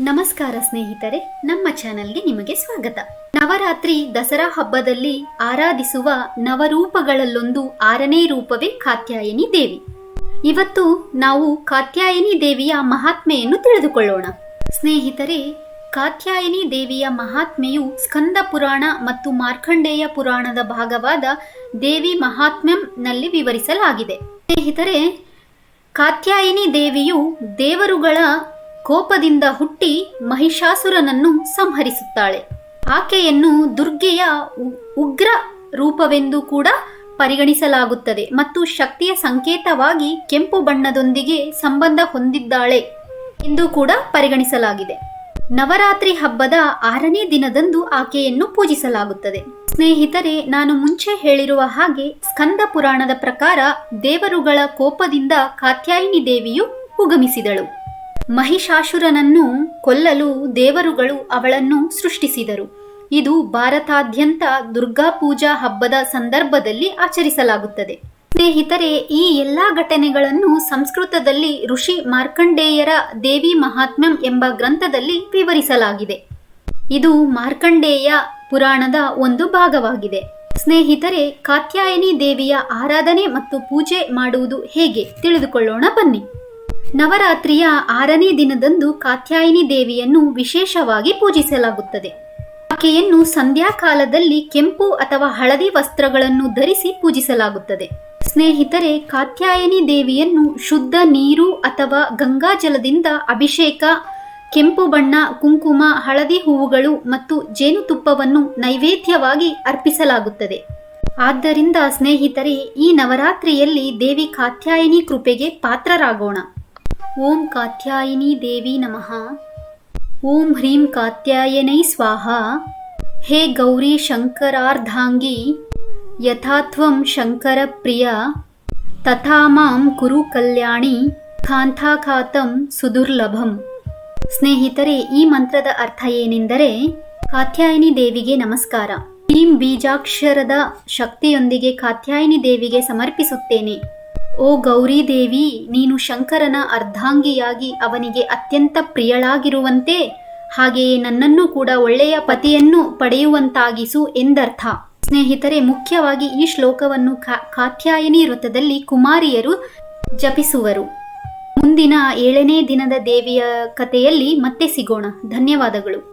ನಮಸ್ಕಾರ ಸ್ನೇಹಿತರೆ, ನಮ್ಮ ಚಾನೆಲ್ಗೆ ನಿಮಗೆ ಸ್ವಾಗತ. ನವರಾತ್ರಿ ದಸರಾ ಹಬ್ಬದಲ್ಲಿ ಆರಾಧಿಸುವ ನವರೂಪಗಳಲ್ಲೊಂದು ಆರನೇ ರೂಪವೇ ಕಾತ್ಯಾಯನಿ ದೇವಿ. ಇವತ್ತು ನಾವು ಕಾತ್ಯಾಯನಿ ದೇವಿಯ ಮಹಾತ್ಮೆಯನ್ನು ತಿಳಿದುಕೊಳ್ಳೋಣ. ಸ್ನೇಹಿತರೆ, ಕಾತ್ಯಾಯನಿ ದೇವಿಯ ಮಹಾತ್ಮೆಯು ಸ್ಕಂದ ಪುರಾಣ ಮತ್ತು ಮಾರ್ಕಂಡೇಯ ಪುರಾಣದ ಭಾಗವಾದ ದೇವಿ ಮಹಾತ್ಮ್ಯಂನಲ್ಲಿ ವಿವರಿಸಲಾಗಿದೆ. ಸ್ನೇಹಿತರೆ, ಕಾತ್ಯಾಯಿನಿ ದೇವಿಯು ದೇವರುಗಳ ಕೋಪದಿಂದ ಹುಟ್ಟಿ ಮಹಿಷಾಸುರನನ್ನು ಸಂಹರಿಸುತ್ತಾಳೆ. ಆಕೆಯನ್ನು ದುರ್ಗೆಯ ಉಗ್ರ ರೂಪವೆಂದು ಕೂಡ ಪರಿಗಣಿಸಲಾಗುತ್ತದೆ ಮತ್ತು ಶಕ್ತಿಯ ಸಂಕೇತವಾಗಿ ಕೆಂಪು ಬಣ್ಣದೊಂದಿಗೆ ಸಂಬಂಧ ಹೊಂದಿದ್ದಾಳೆ ಎಂದು ಕೂಡ ಪರಿಗಣಿಸಲಾಗಿದೆ. ನವರಾತ್ರಿ ಹಬ್ಬದ ಆರನೇ ದಿನದಂದು ಆಕೆಯನ್ನು ಪೂಜಿಸಲಾಗುತ್ತದೆ. ಸ್ನೇಹಿತರೆ, ನಾನು ಮುಂಚೆ ಹೇಳಿರುವ ಹಾಗೆ ಸ್ಕಂದ ಪುರಾಣದ ಪ್ರಕಾರ ದೇವರುಗಳ ಕೋಪದಿಂದ ಕಾತ್ಯಾಯಿನಿ ದೇವಿಯು ಉಗಮಿಸಿದಳು. ಮಹಿಷಾಸುರನನ್ನು ಕೊಲ್ಲಲು ದೇವರುಗಳು ಅವಳನ್ನು ಸೃಷ್ಟಿಸಿದರು. ಇದು ಭಾರತಾದ್ಯಂತ ದುರ್ಗಾ ಪೂಜಾ ಹಬ್ಬದ ಸಂದರ್ಭದಲ್ಲಿ ಆಚರಿಸಲಾಗುತ್ತದೆ. ಸ್ನೇಹಿತರೆ, ಈ ಎಲ್ಲ ಘಟನೆಗಳನ್ನು ಸಂಸ್ಕೃತದಲ್ಲಿ ಋಷಿ ಮಾರ್ಕಂಡೇಯರ ದೇವಿ ಮಹಾತ್ಮ್ಯಂ ಎಂಬ ಗ್ರಂಥದಲ್ಲಿ ವಿವರಿಸಲಾಗಿದೆ. ಇದು ಮಾರ್ಕಂಡೇಯ ಪುರಾಣದ ಒಂದು ಭಾಗವಾಗಿದೆ. ಸ್ನೇಹಿತರೆ, ಕಾತ್ಯಾಯನಿ ದೇವಿಯ ಆರಾಧನೆ ಮತ್ತು ಪೂಜೆ ಮಾಡುವುದು ಹೇಗೆ ತಿಳಿದುಕೊಳ್ಳೋಣ ಬನ್ನಿ. ನವರಾತ್ರಿಯ ಆರನೇ ದಿನದಂದು ಕಾತ್ಯಾಯಿನಿ ದೇವಿಯನ್ನು ವಿಶೇಷವಾಗಿ ಪೂಜಿಸಲಾಗುತ್ತದೆ. ಆಕೆಯನ್ನು ಸಂಧ್ಯಾಕಾಲದಲ್ಲಿ ಕೆಂಪು ಅಥವಾ ಹಳದಿ ವಸ್ತ್ರಗಳನ್ನು ಧರಿಸಿ ಪೂಜಿಸಲಾಗುತ್ತದೆ. ಸ್ನೇಹಿತರೆ, ಕಾತ್ಯಾಯನಿ ದೇವಿಯನ್ನು ಶುದ್ಧ ನೀರು ಅಥವಾ ಗಂಗಾಜಲದಿಂದ ಅಭಿಷೇಕ, ಕೆಂಪು ಬಣ್ಣ, ಕುಂಕುಮ, ಹಳದಿ ಹೂವುಗಳು ಮತ್ತು ಜೇನುತುಪ್ಪವನ್ನು ನೈವೇದ್ಯವಾಗಿ ಅರ್ಪಿಸಲಾಗುತ್ತದೆ. ಆದ್ದರಿಂದ ಸ್ನೇಹಿತರೆ, ಈ ನವರಾತ್ರಿಯಲ್ಲಿ ದೇವಿ ಕಾತ್ಯಾಯಿನಿ ಕೃಪೆಗೆ ಪಾತ್ರರಾಗೋಣ. ಓಂ ಕಾತ್ಯಾಯಿನಿ ದೇವಿ ನಮಃ. ಓಂ ಹ್ರೀಂ ಕಾತ್ಯಾಯನೈ ಸ್ವಾಹ. ಹೇ ಗೌರಿ ಶಂಕರಾರ್ಧಾಂಗಿ. ಯಥಾತ್ವಂ ಶಂಕರ ಪ್ರಿಯ. ತಥಾ ಮಾಂ ಕುರು ಕಲ್ಯಾಣಿ. ಕಾಂಥಾಖಾತಂ ಸುದುರ್ಲಭಂ. ಸ್ನೇಹಿತರೆ, ಈ ಮಂತ್ರದ ಅರ್ಥ ಏನೆಂದರೆ, ಕಾತ್ಯಾಯಿನಿ ದೇವಿಗೆ ನಮಸ್ಕಾರ. ಭೀಂ ಬೀಜಾಕ್ಷರದ ಶಕ್ತಿಯೊಂದಿಗೆ ಕಾತ್ಯಾಯಿನಿ ದೇವಿಗೆ ಸಮರ್ಪಿಸುತ್ತೇನೆ. ಓ ಗೌರಿ ದೇವಿ ನೀನು ಶಂಕರನ ಅರ್ಧಾಂಗಿಯಾಗಿ ಅವನಿಗೆ ಅತ್ಯಂತ ಪ್ರಿಯಳಾಗಿರುವಂತೆ, ಹಾಗೆಯೇ ನನ್ನನ್ನು ಕೂಡ ಒಳ್ಳೆಯ ಪತಿಯನ್ನು ಪಡೆಯುವಂತಾಗಿಸು ಎಂದರ್ಥ. ಸ್ನೇಹಿತರೆ, ಮುಖ್ಯವಾಗಿ ಈ ಶ್ಲೋಕವನ್ನು ಕಾತ್ಯಾಯನಿ ವೃತ್ತದಲ್ಲಿ ಕುಮಾರಿಯರು ಜಪಿಸುವರು. ಮುಂದಿನ ಏಳನೇ ದಿನದ ದೇವಿಯ ಕಥೆಯಲ್ಲಿ ಮತ್ತೆ ಸಿಗೋಣ. ಧನ್ಯವಾದಗಳು.